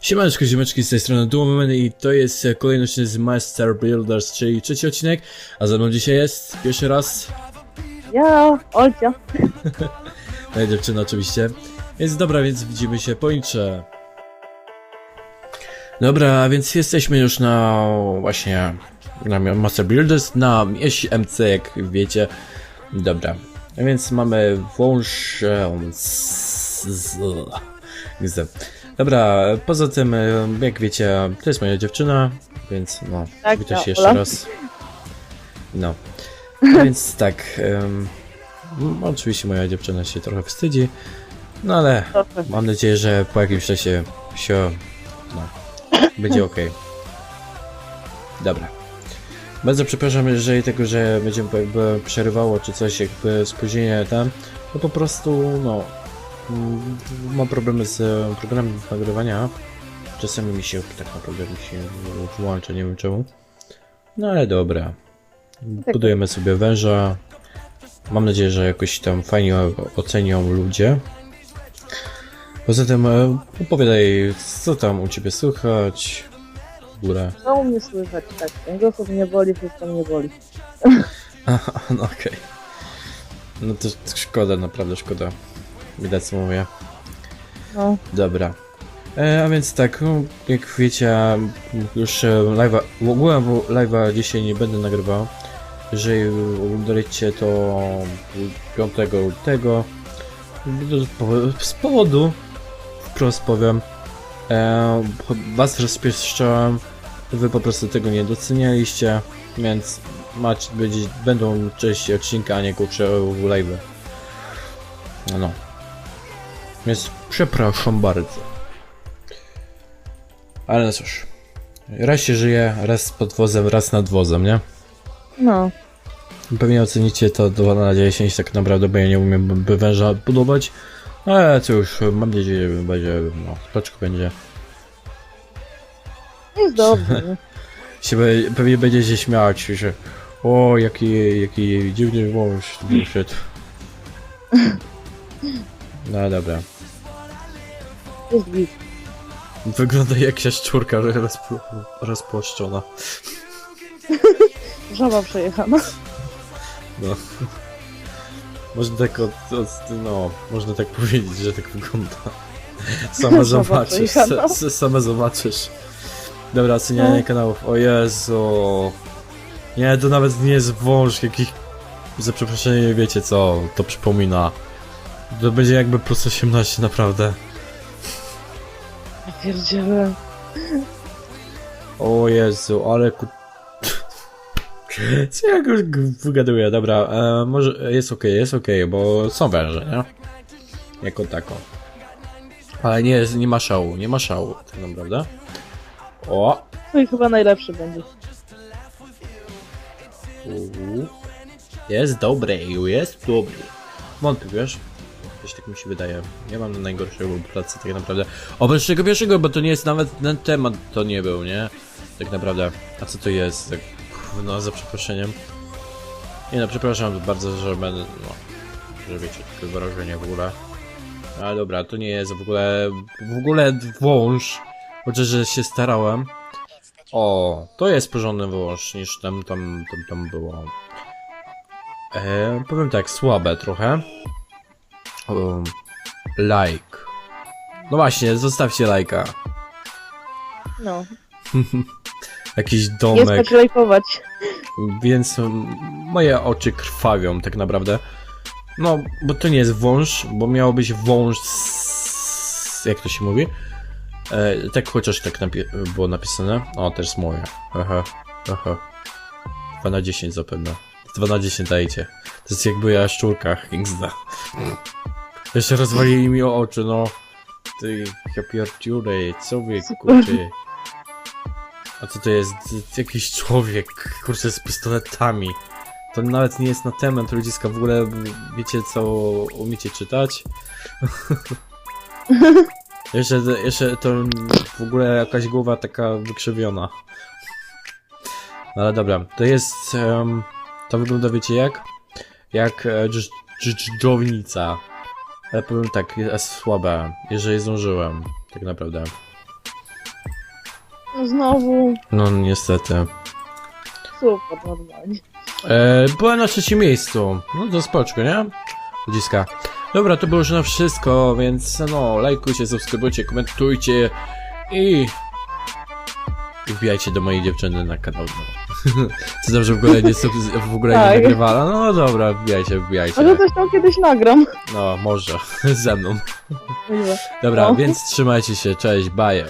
Siemaneczko, ziomeczki, z tej strony Duomen i to jest e, kolejny odcinek z Master Builders, czyli trzeci odcinek, a ze mną dzisiaj jest pierwszy raz Ja, Olcia. moja dziewczyna oczywiście. Więc dobra, więc widzimy się po intrze. Dobra, więc jesteśmy już na właśnie na Master Builders, na mieście MC, jak wiecie. Dobra, a więc mamy e, z- z- z- Dobra, poza tym, e, jak wiecie, to jest moja dziewczyna, więc no, Tak, witaj no, się jeszcze raz. No, więc tak, em, m, oczywiście moja dziewczyna się trochę wstydzi, no ale mam nadzieję, że po jakimś czasie się, no, będzie ok. Dobra. Bardzo przepraszam, jeżeli tego, że będzie jakby przerywało czy coś, jakby spóźnienie tam, no po prostu, no, mam problemy z e, programem nagrywania. Czasami mi się tak naprawdę mi się włącza, nie wiem czemu. No ale dobra. Budujemy sobie węża. Mam nadzieję, że jakoś tam fajnie ocenią ludzie. Poza tym e, opowiadaj, co tam u ciebie słychać. W górę. Co u mnie słychać? Tak, głos mnie boli, wszystko mnie boli. Aha, no okej. No to szkoda, naprawdę szkoda. Widać co mówię. No, Dobra. E, a więc tak, no, jak wiecie, już e, live'a, w ogóle live'a dzisiaj nie będę nagrywał. Jeżeli oglądaliście to 5 lutego, z powodu, wprost powiem, e, was rozpieszczałem, wy po prostu tego nie docenialiście, więc macie, będzie, będą części odcinka, a nie kurczę live. No. Więc przepraszam bardzo. Ale no cóż. Raz się żyje, raz pod wozem, raz nad wozem, nie? no. Pewnie ocenicie to 2 na 10 tak naprawdę, bo ja nie umiem węża budować. Ale cóż, mam nadzieję, że będzie, no, spoczko będzie. Jest dobrze. Się, be- pewnie będzie się śmiać, że o, jaki, jaki dziwny wąż wyszedł. No dobra. Jest git. Wygląda jak jaszczurka rozpo, rozpłaszczona. Żaba przejechana. No. Można tak od, od, no, można tak powiedzieć, że tak wygląda. Sama zobaczysz, sa, sa, sama zobaczysz. Dobra, ocenianie No. kanałów. O Jezu. Nie, to nawet nie jest wąż, jakich... Za przeproszeniem, wiecie co, to przypomina. To będzie jakby plus 18, naprawdę. Pierdzielę. O Jezu, ale ku... Co ja go wygaduję? Dobra, e, może jest okej, jest okej, bo są węże, nie? Jako tako. Ale nie, nie ma szału, nie ma szału, tak naprawdę. O! Twój chyba najlepszy będzie. U. Jest dobry, jest dobry. Wątpię, wiesz? Coś tak mi się wydaje. Nie mam najgorszego pracy tak naprawdę. Oprócz tego pierwszego, bo to nie jest nawet ten temat, to nie był, nie? Tak naprawdę. A co to jest? Tak, no, za przeproszeniem. Nie no, przepraszam bardzo, że będę, no, że wiecie, takie wyrażenie w ogóle. Ale dobra, to nie jest w ogóle, w ogóle wąż. Chociaż, że się starałem. O, to jest porządny wąż niż tam, tam, tam, tam było. E, powiem tak, słabe trochę. Um, like. No właśnie, zostawcie lajka. No. Jakiś domek, stać lajkować. więc moje oczy krwawią tak naprawdę. No, bo to nie jest wąż, bo miało być wąż z... jak to się mówi? E, tak chociaż tak napi- było napisane. O, też moje. Aha, aha. 2 na 10 zapewne. 2 na 10 dajcie. To jest jakby ja szczurkach XD. Jeszcze rozwalili mi o oczy, no. Ty, ja pierdziule, co wy, kurczę. A co to jest? Jakiś człowiek, kurczę, z pistoletami. To nawet nie jest na temat ludziska, w ogóle wiecie co umiecie czytać? jeszcze, jeszcze to w ogóle jakaś głowa taka wykrzywiona. No ale dobra, to jest, em, to wygląda wiecie jak? Jak e, dż- dż-. Ale powiem tak, jest słabe, jeżeli zdążyłem, tak naprawdę. No znowu, No niestety. super, normalnie. E, byłem na trzecim miejscu. No to spoczko, nie? Ludziska. Dobra, to było już na wszystko, więc no, lajkujcie, subskrybujcie, komentujcie i... i wbijajcie do mojej dziewczyny na kanał. Co dobrze w ogóle nie, w ogóle nie Tak. nagrywała? No dobra, wbijajcie, wbijajcie. Może coś tam kiedyś nagram. No, może. Ze mną. Dobra, No. więc trzymajcie się, cześć, bajo.